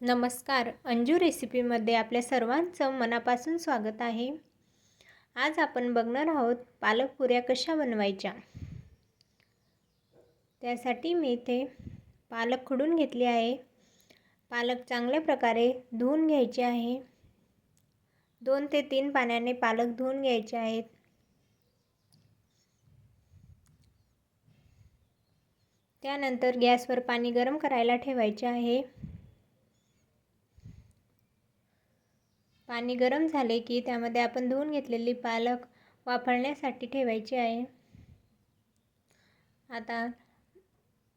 नमस्कार. अंजू रेसिपीमध्ये आपल्या सर्वांचं मनापासून स्वागत आहे. आज आपण बघणार आहोत पालक पुऱ्या कशा बनवायच्या? त्यासाठी मी इथे पालक खडून घेतली आहे. पालक चांगल्या प्रकारे धुवून घ्यायचे आहे. दोन ते तीन पाण्याने पालक धुवून घ्यायचे आहेत. त्यानंतर गॅसवर पाणी गरम करायला ठेवायचे आहे. पाणी गरम झाले की त्यामध्ये आपण धुवून घेतलेली पालक वाफळण्यासाठी ठेवायची आहे. आता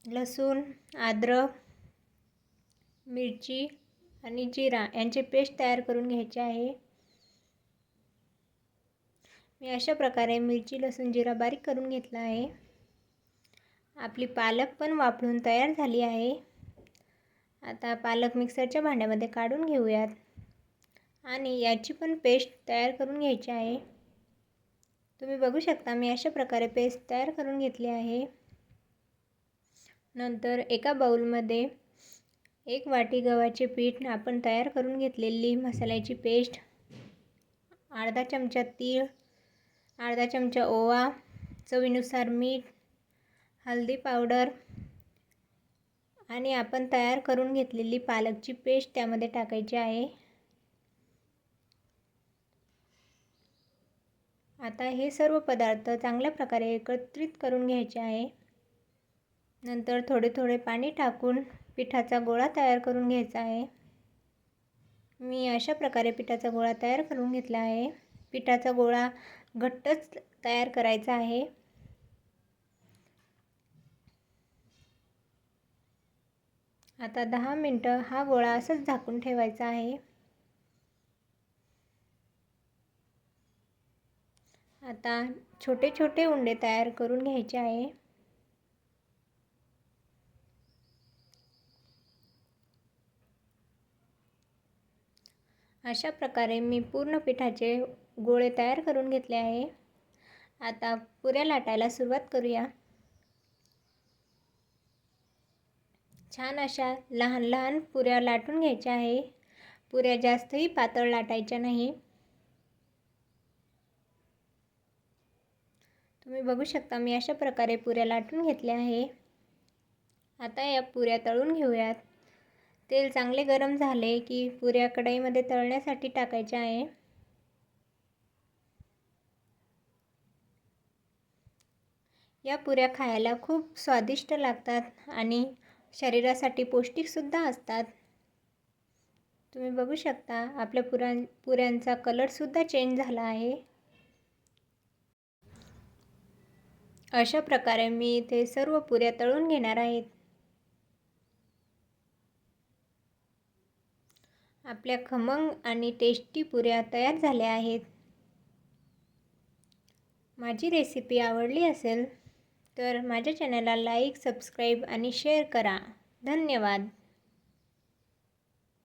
लसूण अद्रक मिरची आणि जिरा यांचे पेस्ट तयार करून घ्यायचे आहे. मी अशा प्रकारे मिरची लसूण जिरा बारीक करून घेतला आहे. आपली पालक पण वापरून तयार झाली आहे. आता पालक मिक्सरच्या भांड्यामध्ये काढून घेऊयात. आणि याची पण पेस्ट तयार करून घ्यायची आहे. तुम्ही बघू शकता मी अशा प्रकारे पेस्ट तयार करून घेतली आहे. नंतर एका बाऊलमध्ये एक वाटी गव्हाचे पीठ आपण तयार करून घेतलेली मसाल्याची पेस्ट अर्धा चमचा तीळ अर्धा चमचा ओवा चवीनुसार मीठ हल्दी पावडर आणि आपण तयार करून घेतलेली पालकची पेस्ट त्यामध्ये टाकायची आहे. आता हे सर्व पदार्थ चांगल्या प्रकारे एकत्रित करून घ्यायचे आहे. नंतर थोडे थोडे पाणी टाकून पिठाचा गोळा तयार करून घ्यायचा आहे. मी अशा प्रकारे पिठाचा गोळा तयार करून घेतला आहे. पिठाचा गोळा घट्टच तयार करायचा आहे. आता दहा मिनटं हा गोळा असंच झाकून ठेवायचा आहे. आता छोटे छोटे उंडे तयार करून घ्यायचे आहे. अशा प्रकारे मी पूर्ण पिठाचे गोळे तयार करून घेतले आहे. आता पुऱ्या लाटायला सुरुवात करूया. छान अशा लहान लहान पुऱ्या लाटून घ्यायच्या आहे. पुऱ्या जास्तही पातळ लाटायच्या नाही. तुम्ही बघू शकता मी अशा प्रकारे पुऱ्या लाटून घेतल्या आहे. आता या पुऱ्या तळून घेऊयात. तेल चांगले गरम झाले की पुऱ्या कढईमध्ये तळण्यासाठी टाकायच्या आहे. या पुऱ्या खायला खूप स्वादिष्ट लागतात आणि शरीरासाठी पौष्टिकसुद्धा असतात. तुम्ही बघू शकता आपल्या पुऱ्या पुऱ्यांचा कलरसुद्धा चेंज झाला आहे. अशा प्रकारे मी इथे सर्व पुऱ्या तळून घेणार आहेत. आपल्या खमंग आणि टेस्टी पुऱ्या तयार झाल्या आहेत. माझी रेसिपी आवडली असेल तर माझ्या चॅनलला लाईक सबस्क्राईब आणि शेअर करा. धन्यवाद.